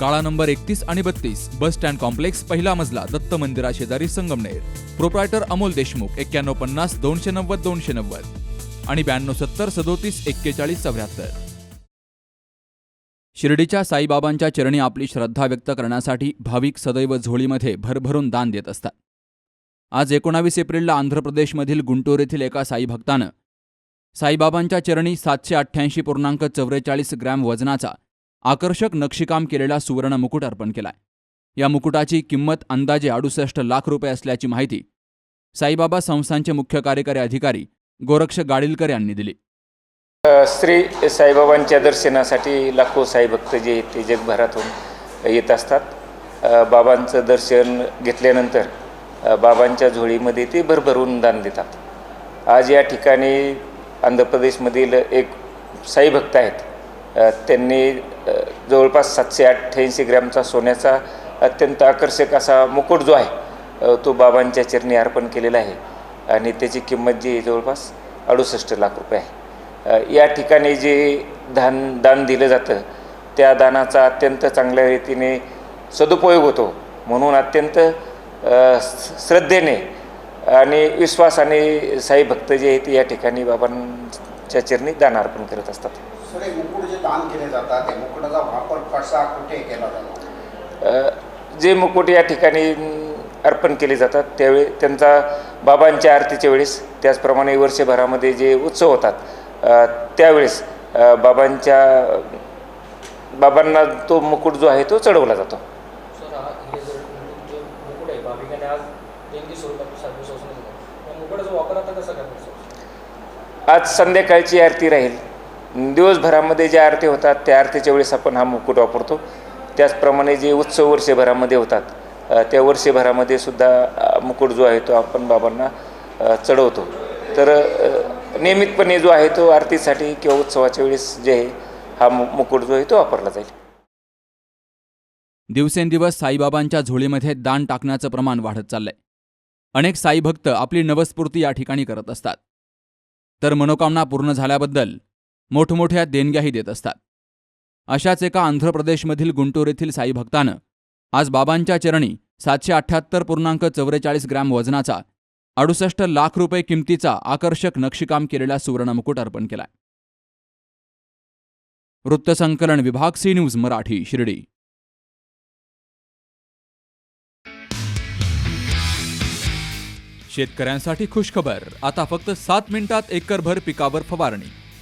काळा नंबर एकतीस आणि बत्तीस बस स्टँड कॉम्प्लेक्स पहिला मजला दत्त मंदिरा शेजारी संगमनेर. प्रोप्रायटर अमोल देशमुख एक्क्याण्णव पन्नास दोनशे नव्वद दोनशे नव्वद. आणि ब्याण्णव सत्तर सदोतीस एक्केचाळीस चौऱ्याहत्तर. शिर्डीच्या साईबाबांच्या चरणी आपली श्रद्धा व्यक्त करण्यासाठी भाविक सदैव झोळीमध्ये भरभरून दान देत असतात. आज एकोणावीस एप्रिलला आंध्र प्रदेशमधील गुंटूर येथील एका साई भक्तानं साईबाबांच्या चरणी सातशे अठ्ठ्याऐंशी पूर्णांक चौवेचाळीस ग्रॅम वजनाचा आकर्षक नक्षीकाम केलेला सुवर्ण मुकुट अर्पण केलाय. या मुकुटाची किंमत अंदाजे अडुसष्ट लाख रुपये असल्याची माहिती साईबाबा संस्थांचे मुख्य कार्यकारी अधिकारी गोरक्ष गाडीलकर यांनी दिली. श्री साईबाबांच्या दर्शनासाठी लाखो साईभक्त जे आहेत ते जगभरातून येत असतात. बाबांचं दर्शन घेतल्यानंतर बाबांच्या झोळीमध्ये ते भरभरून दान देतात. आज या ठिकाणी आंध्र प्रदेशमधील एक साईभक्त आहेत त्यांनी जवळपास सातशे अठ्ठ्याऐंशी ग्रॅमचा सोन्याचा अत्यंत आकर्षक असा मुकुट जो आहे तो बाबांच्या चरणी अर्पण केलेला आहे. आणि त्याची किंमत जी जवळपास अडुसष्ट लाख रुपये आहे. या ठिकाणी जे दान दान दिलं जातं त्या दानाचा अत्यंत चांगल्या रीतीने सदुपयोग होतो. म्हणून अत्यंत श्रद्धेने आणि विश्वासाने साई भक्त जे आहेत या ठिकाणी बाबांच्या चरणी दान अर्पण करत असतात. मुकुट जे दान केले जातात त्या मुकुटाचा वापर कसा कुठे केला जातो? जे मुकुट या ठिकाणी अर्पण केले जातात त्यावेळी त्यांचा बाबांच्या आरतीच्या वेळेस त्याचप्रमाणे वर्षभरामध्ये जे उत्सव होतात त्यावेळेस बाबांच्या बाबांना तो मुकुट जो आहे तो चढवला जातो. आज संध्याकाळची आरती राहील. दिवसभरामध्ये ज्या आरती होतात त्या आरतीच्या वेळेस आपण हा मुकुट वापरतो. त्याचप्रमाणे जे उत्सव वर्षभरामध्ये होतात त्या वर्षभरामध्ये सुद्धा मुकुट जो आहे तो आपण बाबांना चढवतो. तर नियमितपणे जो आहे तो आरतीसाठी किंवा उत्सवाच्या वेळेस जे आहे हा मु मुकुट जो आहे तो वापरला जाईल. दिवसेंदिवस साईबाबांच्या झोळीमध्ये दान टाकण्याचं प्रमाण वाढत चाललंय. अनेक साईभक्त आपली नवस्फूर्ती या ठिकाणी करत असतात. तर मनोकामना पूर्ण झाल्याबद्दल मोठमोठ्या देणग्याही देत असतात. अशाच एका आंध्र प्रदेशमधील गुंटूर येथील साई भक्तानं आज बाबांच्या चरणी सातशे अठ्ठ्याहत्तर पूर्णांक चौवेचाळीस ग्रॅम वजनाचा अडुसष्ट लाख रुपये किमतीचा आकर्षक नक्षीकाम केलेला सुवर्ण मुकुट अर्पण केलाय. वृत्तसंकलन विभाग सी न्यूज मराठी शिर्डी. शेतकऱ्यांसाठी खुशखबर. आता फक्त सात मिनिटात एकरभर पिकावर फवारणी.